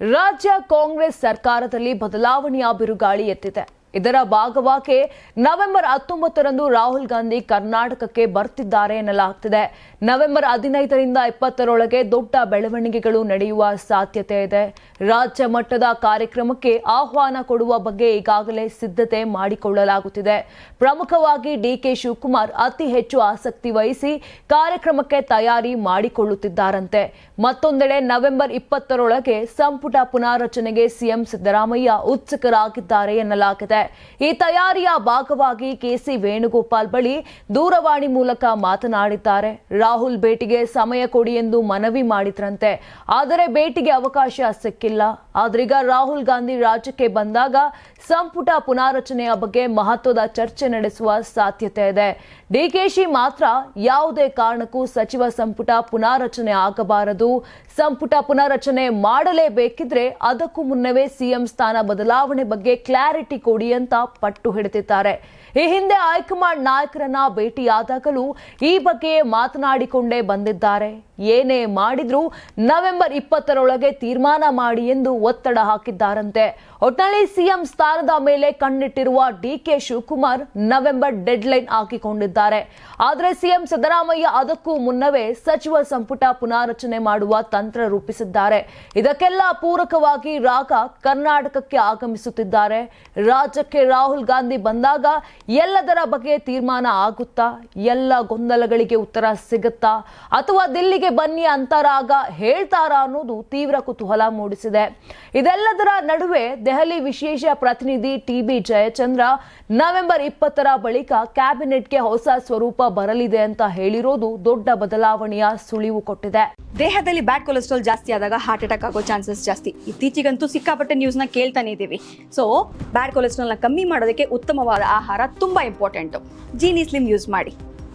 ರಾಜ್ಯ ಕಾಂಗ್ರೆಸ್ ಸರ್ಕಾರದಲ್ಲಿ ಬದಲಾವಣೆಯ ಬಿರುಗಾಳಿ ಎತ್ತಿದೆ. ಇದರ ಭಾಗವಾಗಿ ನವೆಂಬರ್ ಹತ್ತೊಂಬತ್ತರಂದು ರಾಹುಲ್ ಗಾಂಧಿ ಕರ್ನಾಟಕಕ್ಕೆ ಬರ್ತಿದ್ದಾರೆ ಎನ್ನಲಾಗ್ತಿದೆ. ನವೆಂಬರ್ ಹದಿನೈದರಿಂದ ಇಪ್ಪತ್ತರೊಳಗೆ ದೊಡ್ಡ ಬೆಳವಣಿಗೆಗಳು ನಡೆಯುವ ಸಾಧ್ಯತೆ ಇದೆ. ರಾಜ್ಯ ಮಟ್ಟದ ಕಾರ್ಯಕ್ರಮಕ್ಕೆ ಆಹ್ವಾನ ಕೊಡುವ ಬಗ್ಗೆ ಈಗಾಗಲೇ ಸಿದ್ಧತೆ ಮಾಡಿಕೊಳ್ಳಲಾಗುತ್ತಿದೆ. ಪ್ರಮುಖವಾಗಿ ಡಿಕೆ ಶಿವಕುಮಾರ್ ಅತಿ ಹೆಚ್ಚು ಆಸಕ್ತಿ ವಹಿಸಿ ಕಾರ್ಯಕ್ರಮಕ್ಕೆ ತಯಾರಿ ಮಾಡಿಕೊಳ್ಳುತ್ತಿದ್ದಾರಂತೆ. ಮತ್ತೊಂದೆಡೆ ನವೆಂಬರ್ ಇಪ್ಪತ್ತರೊಳಗೆ ಸಂಪುಟ ಪುನಾರಚನೆಗೆ ಸಿಎಂ ಸಿದ್ದರಾಮಯ್ಯ ಉತ್ಸುಕರಾಗಿದ್ದಾರೆ ಎನ್ನಲಾಗಿದೆ. ಈ ತಯಾರಿಯ ಭಾಗವಾಗಿ ಕೆಸಿ ವೇಣುಗೋಪಾಲ್ ಬಳಿ ದೂರವಾಣಿ ಮೂಲಕ ಮಾತನಾಡಿದ್ದಾರೆ. ರಾಹುಲ್ ಭೇಟಿಗೆ ಸಮಯ ಕೊಡಿ ಎಂದು ಮನವಿ ಮಾಡಿದ್ರಂತೆ. ಆದರೆ ಭೇಟಿಗೆ ಅವಕಾಶ ಸಿಕ್ಕಿಲ್ಲ. ಆದ್ರೀಗ ರಾಹುಲ್ ಗಾಂಧಿ ರಾಜ್ಯಕ್ಕೆ ಬಂದಾಗ ಸಂಪುಟ ಪುನಾರಚನೆಯ ಬಗ್ಗೆ ಮಹತ್ವದ ಚರ್ಚೆ ನಡೆಸುವ ಸಾಧ್ಯತೆ ಇದೆ. ಡಿಕೆಶಿ ಮಾತ್ರ ಯಾವುದೇ ಕಾರಣಕ್ಕೂ ಸಚಿವ ಸಂಪುಟ ಪುನಾರಚನೆ ಆಗಬಾರದು. ಸಂಪುಟ ಪುನಾರಚನೆ ಮಾಡಲೇಬೇಕಿದ್ರೆ ಅದಕ್ಕೂ ಮುನ್ನವೇ ಸಿಎಂ ಸ್ಥಾನ ಬದಲಾವಣೆ ಬಗ್ಗೆ ಕ್ಲಾರಿಟಿ ಕೊಡಿ ಅಂತ ಪಟ್ಟು ಹಿಡಿದಿದ್ದಾರೆ. ಈ ಹಿಂದೆ ಹೈಕಮಾಂಡ್ ನಾಯಕರನ್ನ ಭೇಟಿಯಾದಾಗಲೂ ಈ ಬಗ್ಗೆ ಮಾತನಾಡಿಕೊಂಡೇ ಬಂದಿದ್ದಾರೆ. ಏನೇ ಮಾಡಿದ್ರೂ ನವೆಂಬರ್ ಇಪ್ಪತ್ತರೊಳಗೆ ತೀರ್ಮಾನ ಮಾಡಿ ಎಂದು ಒತ್ತಡ ಹಾಕಿದ್ದಾರಂತೆ. ಒಟ್ಟಿನಲ್ಲಿ ಸಿಎಂ ಸ್ಥಾನದ ಮೇಲೆ ಕಣ್ಣಿಟ್ಟಿರುವ ಡಿಕೆ ಶಿವಕುಮಾರ್ ನವೆಂಬರ್ ಡೆಡ್ಲೈನ್ ಹಾಕಿಕೊಂಡಿದ್ದಾರೆ. ಆದರೆ ಸಿಎಂ ಸಿದ್ದರಾಮಯ್ಯ ಅದಕ್ಕೂ ಮುನ್ನವೇ ಸಚಿವ ಸಂಪುಟ ಪುನಾರಚನೆ ಮಾಡುವ ತಂತ್ರ ರೂಪಿಸಿದ್ದಾರೆ. ಇದಕ್ಕೆಲ್ಲ ಪೂರಕವಾಗಿ ರಾಗ ಕರ್ನಾಟಕಕ್ಕೆ ಆಗಮಿಸುತ್ತಿದ್ದಾರೆ. ರಾಜ್ಯಕ್ಕೆ ರಾಹುಲ್ ಗಾಂಧಿ ಬಂದಾಗ ಎಲ್ಲದರ ಬಗ್ಗೆ ತೀರ್ಮಾನ ಆಗುತ್ತಾ, ಎಲ್ಲ ಗೊಂದಲಗಳಿಗೆ ಉತ್ತರ ಸಿಗುತ್ತಾ, ಅಥವಾ ದಿಲ್ಲಿಗೆ ಬನ್ನಿ ಅಂತರಾಗ ಹೇಳ್ತಾರಾ ಅನ್ನೋದು ತೀವ್ರ ಕುತೂಹಲ ಮೂಡಿಸಿದೆ. ಇದೆಲ್ಲದರ ನಡುವೆ ದೆಹಲಿ ವಿಶೇಷ ಪ್ರತಿನಿಧಿ ಟಿ ಬಿ ಜಯಚಂದ್ರ ನವೆಂಬರ್ ಇಪ್ಪತ್ತರ ಬಳಿಕ ಕ್ಯಾಬಿನೆಟ್ಗೆ ಹೊಸ ಸ್ವರೂಪ ಬರಲಿದೆ ಅಂತ ಹೇಳಿರೋದು ದೊಡ್ಡ ಬದಲಾವಣೆಯ ಸುಳಿವು ಕೊಟ್ಟಿದೆ. ದೇಹದಲ್ಲಿ ಬ್ಯಾಡ್ ಕೊಲೆಸ್ಟ್ರಾಲ್ ಜಾಸ್ತಿ ಆದಾಗ ಹಾರ್ಟ್ ಅಟ್ಯಾಕ್ ಆಗೋ ಚಾನ್ಸಸ್ ಜಾಸ್ತಿ. ಇತ್ತೀಚೆಗಂತೂ ಸಿಕ್ಕಾಪಟ್ಟೆ ನ್ಯೂಸ್ನ ಕೇಳ್ತಾನೆ ಇದ್ದೀವಿ. ಸೊ ಬ್ಯಾಡ್ ಕೊಲೆಸ್ಟ್ರಾಲ್ನ ಕಮ್ಮಿ ಮಾಡೋದಕ್ಕೆ ಉತ್ತಮವಾದ ಆಹಾರ ತುಂಬ ಇಂಪಾರ್ಟೆಂಟು ಜೀನಿ ಸ್ಲಿಮ್ ಯೂಸ್ ಮಾಡಿ.